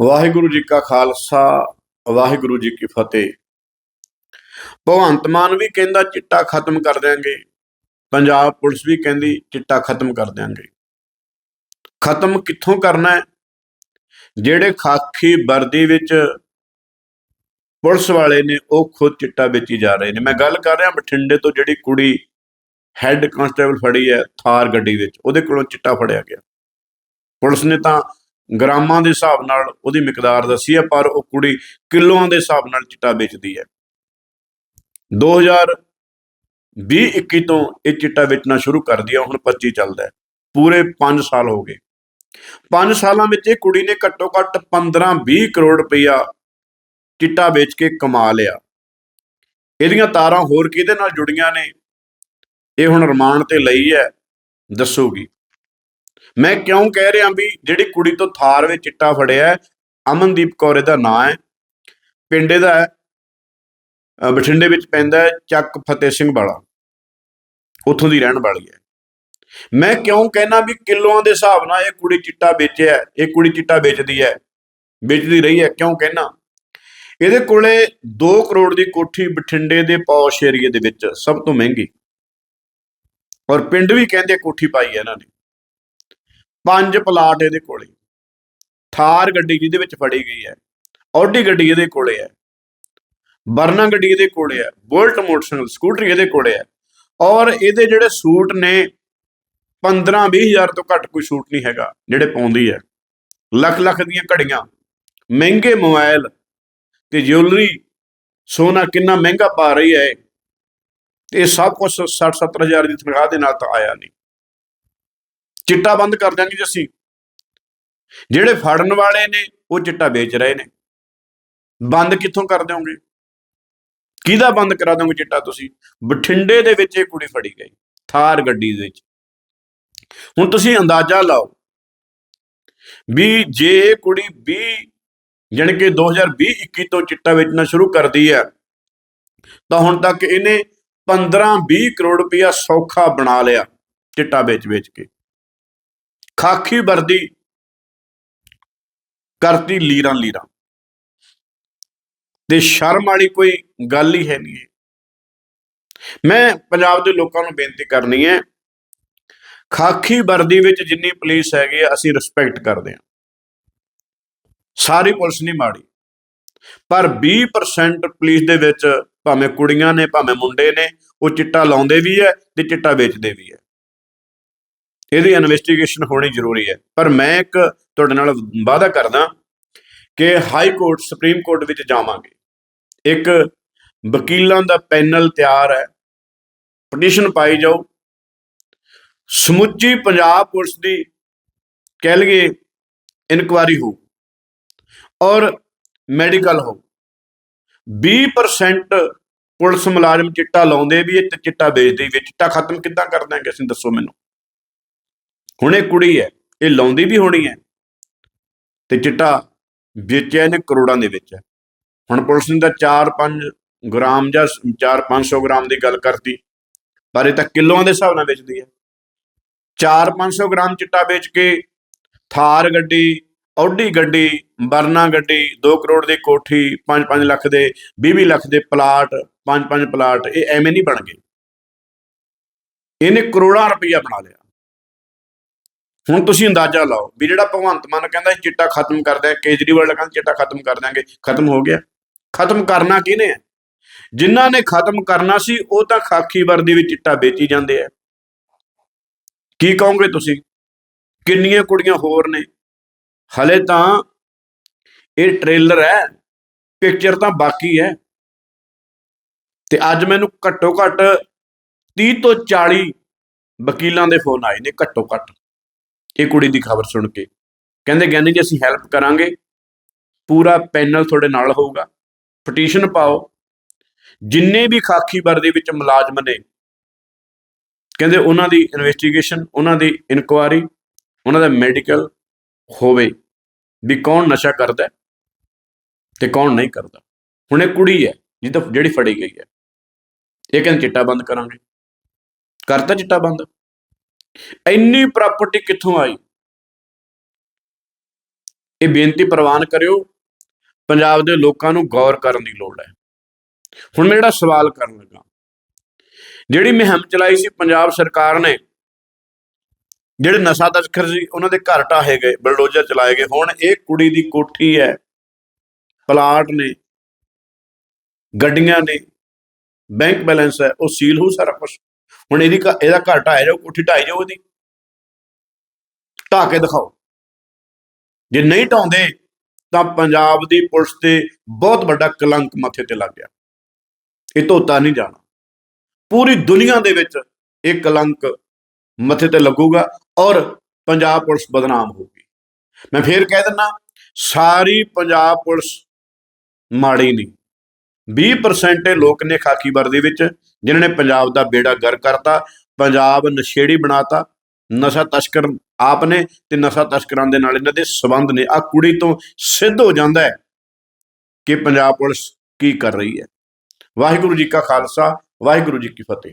ਵਾਹਿਗੁਰੂ ਜੀ ਕਾ ਖਾਲਸਾ, ਵਾਹਿਗੁਰੂ ਜੀ ਕੀ ਫਤਿਹ। ਭਗਵੰਤ ਮਾਨ ਵੀ ਕਹਿੰਦਾ ਚਿੱਟਾ ਖਤਮ ਕਰ ਦਿਆਂਗੇ। ਪੰਜਾਬ ਪੁਲਿਸ ਵੀ ਕਹਿੰਦੀ ਚਿੱਟਾ ਖਤਮ ਕਰ ਦਿਆਂਗੇ। ਖਤਮ ਕਿੱਥੋਂ ਕਰਨਾ ਹੈ? ਜਿਹੜੇ ਖਾਕੀ ਵਰਦੀ ਵਿੱਚ ਪੁਲਿਸ ਵਾਲੇ ਨੇ, ਉਹ ਖੁਦ ਚਿੱਟਾ ਵੇਚੀ ਜਾ ਰਹੇ ਨੇ। ਮੈਂ ਗੱਲ ਕਰ ਰਿਹਾ ਬਠਿੰਡੇ ਤੋਂ ਜਿਹੜੀ ਕੁੜੀ ਹੈੱਡ ਕਾਂਸਟੇਬਲ ਫੜੀ ਹੈ ਥਾਰ ਗੱਡੀ ਵਿੱਚ, ਉਹਦੇ ਕੋਲੋਂ ਚਿੱਟਾ ਫੜਿਆ ਗਿਆ। ਪੁਲਿਸ ਨੇ ਤਾਂ ਗ੍ਰਾਮਾਂ ਦੇ ਹਿਸਾਬ ਨਾਲ ਉਹਦੀ ਮਿਕਦਾਰ ਦੱਸੀ ਹੈ, ਪਰ ਉਹ ਕੁੜੀ ਕਿਲੋਆਂ ਦੇ ਹਿਸਾਬ ਨਾਲ ਚਿੱਟਾ ਵੇਚਦੀ ਹੈ। 2020-21 ਤੋਂ ਇਹ ਚਿੱਟਾ ਵੇਚਣਾ ਸ਼ੁਰੂ ਕਰ ਦਿਆ ਹੁਣ 25 ਚੱਲਦਾ ਹੈ। ਪੂਰੇ 5 ਸਾਲ ਹੋ ਗਏ। 5 ਸਾਲਾਂ ਵਿੱਚ ਇਹ ਕੁੜੀ ਨੇ ਘੱਟੋ ਘੱਟ 15-20 ਕਰੋੜ ਰੁਪਇਆ ਚਿੱਟਾ ਵੇਚ ਕੇ ਕਮਾ ਲਿਆ। ਇਹਦੀਆਂ ਤਾਰਾਂ ਹੋਰ ਕਿਹਦੇ ਨਾਲ ਜੁੜੀਆਂ ਨੇ? ਇਹ ਹੁਣ ਰਿਮਾਂਡ ਤੇ ਲਈ ਹੈ, ਦੱਸੂਗੀ। ਮੈਂ ਕਿਉਂ ਕਹਿ ਰਿਹਾ ਵੀ ਜਿਹੜੀ ਕੁੜੀ ਤੋਂ ਥਾਰ ਵਿੱਚ ਚਿੱਟਾ ਫੜਿਆ ਅਮਨਦੀਪ ਕੌਰ ਇਹਦਾ ਨਾਂ ਹੈ। ਪਿੰਡੇ ਦਾ ਹੈ ਬਠਿੰਡੇ ਵਿੱਚ ਪੈਂਦਾ ਹੈ, ਚੱਕ ਫਤਿਹ ਸਿੰਘ ਵਾਲਾ ਉੱਥੋਂ ਦੀ ਰਹਿਣ ਵਾਲੀ ਹੈ। ਮੈਂ ਕਿਉਂ ਕਹਿਣਾ ਵੀ ਕਿਲੋਆਂ ਦੇ ਹਿਸਾਬ ਨਾਲ ਇਹ ਕੁੜੀ ਚਿੱਟਾ ਵੇਚਿਆ ਇਹ ਕੁੜੀ ਚਿੱਟਾ ਵੇਚਦੀ ਹੈ, ਵੇਚਦੀ ਰਹੀ ਹੈ, ਕਿਉਂ ਕਹਿਣਾ? ਇਹਦੇ ਕੋਲੇ 2 ਕਰੋੜ ਦੀ ਕੋਠੀ ਬਠਿੰਡੇ ਦੇ ਪੌਸ਼ ਏਰੀਏ ਦੇ ਵਿੱਚ ਸਭ ਤੋਂ ਮਹਿੰਗੀ। ਔਰ ਪਿੰਡ ਵੀ ਕਹਿੰਦੇ ਕੋਠੀ ਪਾਈ ਹੈ ਇਹਨਾਂ ਨੇ। ਪੰਜ ਪਲਾਟ ਇਹਦੇ ਕੋਲੇ। ਥਾਰ ਗੱਡੀ ਜਿਹਦੇ ਵਿੱਚ ਫੜੀ ਗਈ ਹੈ ਆਡੀ ਗੱਡੀ ਇਹਦੇ ਕੋਲੇ ਹੈ ਵਰਨਾ ਗੱਡੀ ਇਹਦੇ ਕੋਲੇ ਹੈ, ਬੁਲਟ ਮੋਟਰਸਾਈਕਲ, ਸਕੂਟਰੀ ਇਹਦੇ ਕੋਲੇ ਹੈ ਔਰ ਇਹਦੇ ਜਿਹੜੇ ਸੂਟ ਨੇ 15 20000 ਤੋਂ ਘੱਟ ਕੋਈ ਸੂਟ ਨਹੀਂ ਹੈਗਾ ਜਿਹੜੇ ਪਾਉਂਦੀ ਹੈ। ਲੱਖ ਲੱਖ ਦੀਆਂ ਘੜੀਆਂ, ਮਹਿੰਗੇ ਮੋਬਾਈਲ ਤੇ ਜਿਊਲਰੀ ਸੋਨਾ ਕਿੰਨਾ ਮਹਿੰਗਾ ਪਾ ਰਹੀ ਹੈ ਤੇ ਇਹ ਸਭ ਕੁਝ 60 70000 ਦੀ ਤਨਖਾਹ ਦੇ ਨਾਲ ਤਾਂ ਆਇਆ ਨਹੀਂ। ਚਿੱਟਾ ਬੰਦ ਕਰ ਦਿਆਂਗੇ ਜੀ ਅਸੀਂ। ਜਿਹੜੇ ਫੜਨ ਵਾਲੇ ਨੇ, ਉਹ ਚਿੱਟਾ ਵੇਚ ਰਹੇ ਨੇ। ਬੰਦ ਕਿੱਥੋਂ ਕਰ ਦਿਓਗੇ? ਕਿਹਦਾ ਬੰਦ ਕਰਾ ਦੋਗੇ ਚਿੱਟਾ ਤੁਸੀਂ? ਬਠਿੰਡੇ ਦੇ ਵਿੱਚ ਇਹ ਕੁੜੀ ਫੜੀ ਗਈ, ਥਾਰ ਗੱਡੀ ਦੇ ਵਿੱਚ। ਹੁਣ ਤੁਸੀਂ ਅੰਦਾਜ਼ਾ ਲਾਓ ਵੀ ਜੇ ਇਹ ਕੁੜੀ 20 ਜਾਣੀ ਕਿ 2020-21 ਤੋਂ ਚਿੱਟਾ ਵੇਚਣਾ ਸ਼ੁਰੂ ਕਰਦੀ ਹੈ, ਤਾਂ ਹੁਣ ਤੱਕ ਇਹਨੇ 15-20 ਕਰੋੜ ਰੁਪਇਆ ਸੌਖਾ ਬਣਾ ਲਿਆ ਚਿੱਟਾ ਵੇਚ-ਵੇਚ ਕੇ। ਖਾਕੀ ਵਰਦੀ ਕਰਤੀ ਲੀਰਾਂ ਲੀਰਾਂ। ਤੇ ਸ਼ਰਮ ਵਾਲੀ ਕੋਈ ਗੱਲ ਹੀ ਹੈ ਨਹੀਂ ਇਹ। ਮੈਂ ਪੰਜਾਬ ਦੇ ਲੋਕਾਂ ਨੂੰ ਬੇਨਤੀ ਕਰਨੀ ਹੈ ਖਾਕੀ ਵਰਦੀ ਵਿੱਚ ਜਿੰਨੀ ਪੁਲਿਸ ਹੈਗੀ ਆ, ਅਸੀਂ ਰਿਸਪੈਕਟ ਕਰਦੇ ਹਾਂ। ਸਾਰੀ ਪੁਲਿਸ ਨਹੀਂ ਮਾੜੀ, ਪਰ 20% ਪੁਲਿਸ ਦੇ ਵਿੱਚ ਭਾਵੇਂ ਕੁੜੀਆਂ ਨੇ, ਭਾਵੇਂ ਮੁੰਡੇ ਨੇ, ਉਹ ਚਿੱਟਾ ਲਾਉਂਦੇ ਵੀ ਹੈ ਤੇ ਚਿੱਟਾ ਵੇਚਦੇ ਵੀ ਹੈ। ਇਹਦੀ ਇਨਵੈਸਟੀਗੇਸ਼ਨ ਹੋਣੀ ਜ਼ਰੂਰੀ ਹੈ। ਪਰ ਮੈਂ ਇੱਕ ਤੁਹਾਡੇ ਨਾਲ ਵਾਅਦਾ ਕਰਦਾ ਕਿ ਹਾਈ ਕੋਰਟ ਸੁਪਰੀਮ ਕੋਰਟ ਵਿੱਚ ਜਾਵਾਂਗੇ। ਇੱਕ ਵਕੀਲਾਂ ਦਾ ਪੈਨਲ ਤਿਆਰ ਹੈ। ਪਟੀਸ਼ਨ ਪਾਈ ਜਾਓ ਸਮੁੱਚੀ ਪੰਜਾਬ ਪੁਲਿਸ ਦੀ ਕਹਿ ਲਈਏ ਇਨਕੁਆਰੀ ਹੋ ਔਰ ਮੈਡੀਕਲ ਹੋ 20% ਪੁਲਿਸ ਮੁਲਾਜ਼ਮ ਚਿੱਟਾ ਲਾਉਂਦੇ ਵੀ ਹੈ ਚਿੱਟਾ ਵੇਚਦੇ ਵੀ ਚਿੱਟਾ ਖਤਮ ਕਿੱਦਾਂ ਕਰ ਦਾਂਗੇ ਅਸੀਂ ਦੱਸੋ ਮੈਨੂੰ। ਹੁਣ ਇਹ ਕੁੜੀ ਹੈ, ਇਹ ਲਾਉਂਦੀ ਵੀ ਹੋਣੀ ਹੈ। ਤੇ ਚਿੱਟਾ ਵੇਚਿਆ ਇਹਨੇ ਕਰੋੜਾਂ ਦੇ ਵਿੱਚ। ਹੁਣ ਪੁਲਿਸ ਨੇ ਤਾਂ 4-5 ਗ੍ਰਾਮ ਜਾਂ 4-500 ਗ੍ਰਾਮ ਦੀ ਗੱਲ ਕਰਤੀ, ਪਰ ਇਹ ਤਾਂ ਕਿਲੋਆਂ ਦੇ ਹਿਸਾਬ ਨਾਲ ਵੇਚਦੀ ਹੈ। 4-500 ਗ੍ਰਾਮ ਚਿੱਟਾ ਵੇਚ ਕੇ ਥਾਰ ਗੱਡੀ ਆਡੀ ਗੱਡੀ ਵਰਨਾ ਗੱਡੀ 2 ਕਰੋੜ ਦੀ ਕੋਠੀ 5-5 ਲੱਖ ਦੇ 20-20 ਲੱਖ ਦੇ ਪਲਾਟ 5-5 ਪਲਾਟ, ਇਹ ਐਵੇਂ ਨਹੀਂ ਬਣ ਗਏ। ਇਹਨੇ ਕਰੋੜਾਂ ਰੁਪਈਆ ਬਣਾ ਲਿਆ। ਹੁਣ ਤੁਸੀਂ ਅੰਦਾਜ਼ਾ ਲਾਓ ਵੀ ਜਿਹੜਾ ਭਗਵੰਤ ਮਾਨ ਕਹਿੰਦਾ ਸੀ ਚਿੱਟਾ ਖਤਮ ਕਰ ਦਿਆਂ, ਕੇਜਰੀਵਾਲ ਕਹਿੰਦਾ ਚਿੱਟਾ ਖਤਮ ਕਰ ਦਿਆਂਗੇ, ਖਤਮ ਹੋ ਗਿਆ। ਖਤਮ ਕਰਨਾ ਕਿਹਨੇ ਹੈ ਜਿਨ੍ਹਾਂ ਨੇ ਖਤਮ ਕਰਨਾ ਸੀ, ਉਹ ਤਾਂ ਖਾਕੀ ਵਰਦੀ ਵਿੱਚ ਚਿੱਟਾ ਵੇਚੀ ਜਾਂਦੇ ਆ। ਕੀ ਕਹੋਗੇ ਤੁਸੀਂ? ਕਿੰਨੀਆਂ ਕੁੜੀਆਂ ਹੋਰ ਨੇ? ਹਲੇ ਤਾਂ ਇਹ ਟ੍ਰੇਲਰ ਹੈ ਪਿਕਚਰ ਤਾਂ ਬਾਕੀ ਹੈ। ਤੇ ਅੱਜ ਮੈਨੂੰ ਘੱਟੋ ਘੱਟ 30 ਤੋਂ 40 ਵਕੀਲਾਂ ਦੇ ਫੋਨ ਆਏ ਨੇ ਘੱਟੋ ਘੱਟ। ਇਹ ਕੁੜੀ ਦੀ ਖਬਰ ਸੁਣ ਕੇ। ਕਹਿੰਦੇ ਕਹਿੰਦੇ ਜੀ, ਅਸੀਂ ਹੈਲਪ ਕਰਾਂਗੇ। ਪੂਰਾ ਪੈਨਲ ਤੁਹਾਡੇ ਨਾਲ ਹੋਊਗਾ। ਪਟੀਸ਼ਨ ਪਾਓ। ਜਿੰਨੇ ਵੀ ਖਾਕੀ ਵਰਦੀ ਵਿੱਚ ਮੁਲਾਜ਼ਮ ਨੇ, ਕਹਿੰਦੇ ਉਹਨਾਂ ਦੀ ਇਨਵੈਸਟੀਗੇਸ਼ਨ ਉਹਨਾਂ ਦੀ ਇਨਕੁਆਰੀ ਉਹਨਾਂ ਦਾ ਮੈਡੀਕਲ ਹੋਵੇ ਵੀ ਕੌਣ ਨਸ਼ਾ ਕਰਦਾ ਹੈ ਤੇ ਕੌਣ ਨਹੀਂ ਕਰਦਾ। ਹੁਣ ਇਹ ਕੁੜੀ ਹੈ, ਜਿਹਦਾ ਜਿਹੜੀ ਫੜੀ ਗਈ ਹੈ। ਇਹ ਕਹਿੰਦੇ ਚਿੱਟਾ ਬੰਦ ਕਰਾਂਗੇ। ਕਰਤਾ ਚਿੱਟਾ ਬੰਦ? ਇੰਨੀ ਪ੍ਰਾਪਰਟੀ ਕਿੱਥੋਂ ਆਈ? ਇਹ ਬੇਨਤੀ ਪ੍ਰਵਾਨ ਕਰਿਓ, ਪੰਜਾਬ ਦੇ ਲੋਕਾਂ ਨੂੰ ਗੌਰ ਕਰਨ ਦੀ ਲੋੜ ਹੈ। ਹੁਣ ਮੈਂ ਜਿਹੜਾ ਸਵਾਲ ਕਰਨ ਲੱਗਾ, ਜਿਹੜੀ ਮੁਹਿੰਮ ਚਲਾਈ ਸੀ, ਪੰਜਾਬ ਸਰਕਾਰ ਨੇ, ਜਿਹੜੇ ਨਸ਼ਾ ਤਸਕਰ ਸੀ, ਉਹਨਾਂ ਦੇ ਘਰ ਢਾਹੇ ਗਏ, ਬਲਡੋਜ਼ਰ ਚਲਾਏ ਗਏ। ਹੁਣ ਇਹ ਕੁੜੀ ਦੀ ਕੋਠੀ ਹੈ, ਪਲਾਟ ਨੇ, ਗੱਡੀਆਂ ਨੇ, ਬੈਂਕ ਬੈਲੈਂਸ ਹੈ, ਉਹ ਸੀਲ ਹੋ ਸਾਰਾ ਕੁਝ ਹੁਣ ਇਹਦੀ ਘ- ਇਹਦਾ ਘਰ ਢਾਇਆ ਜਾਓ, ਕੋਠੀ ਢਾਈ ਜਾਓ ਇਹਦੀ। ਢਾਹ ਕੇ ਦਿਖਾਓ। ਜੇ ਨਹੀਂ ਢਾਉਂਦੇ, ਤਾਂ ਪੰਜਾਬ ਦੀ ਪੁਲਿਸ ਤੇ ਬਹੁਤ ਵੱਡਾ ਕਲੰਕ ਮੱਥੇ ਤੇ ਲੱਗ ਗਿਆ। ਇਹ ਧੋਤਾ ਨਹੀਂ ਜਾਣਾ। ਪੂਰੀ ਦੁਨੀਆ ਦੇ ਵਿੱਚ ਇਹ ਕਲੰਕ ਮੱਥੇ ਤੇ ਲੱਗੂਗਾ ਔਰ ਪੰਜਾਬ ਪੁਲਿਸ ਬਦਨਾਮ ਹੋਊਗੀ। ਮੈਂ ਫੇਰ ਕਹਿ ਦਿੰਦਾ, ਸਾਰੀ ਪੰਜਾਬ ਪੁਲਿਸ ਮਾੜੀ ਨਹੀਂ। 20% ਇਹ ਲੋਕ ਨੇ ਖਾਕੀ ਵਰਦੀ ਵਿੱਚ, ਜਿਨ੍ਹਾਂ ਨੇ ਪੰਜਾਬ ਦਾ ਬੇੜਾ ਗਰ ਕਰਤਾ, ਪੰਜਾਬ ਨਸ਼ੇੜੀ ਬਣਾਤਾ, ਨਸ਼ਾ ਤਸਕਰ ਆਪ ਨੇ ਤੇ ਨਸ਼ਾ ਤਸਕਰਾਂ ਦੇ ਨਾਲ ਇਹਨਾਂ ਦੇ ਸਬੰਧ ਨੇ। ਆ ਕੁੜੀ ਤੋਂ ਸਿੱਧ ਹੋ ਜਾਂਦਾ ਹੈ ਕਿ ਪੰਜਾਬ ਪੁਲਿਸ ਕੀ ਕਰ ਰਹੀ ਹੈ। ਵਾਹਿਗੁਰੂ ਜੀ ਕਾ ਖਾਲਸਾ, ਵਾਹਿਗੁਰੂ ਜੀ ਕੀ ਫਤਿਹ।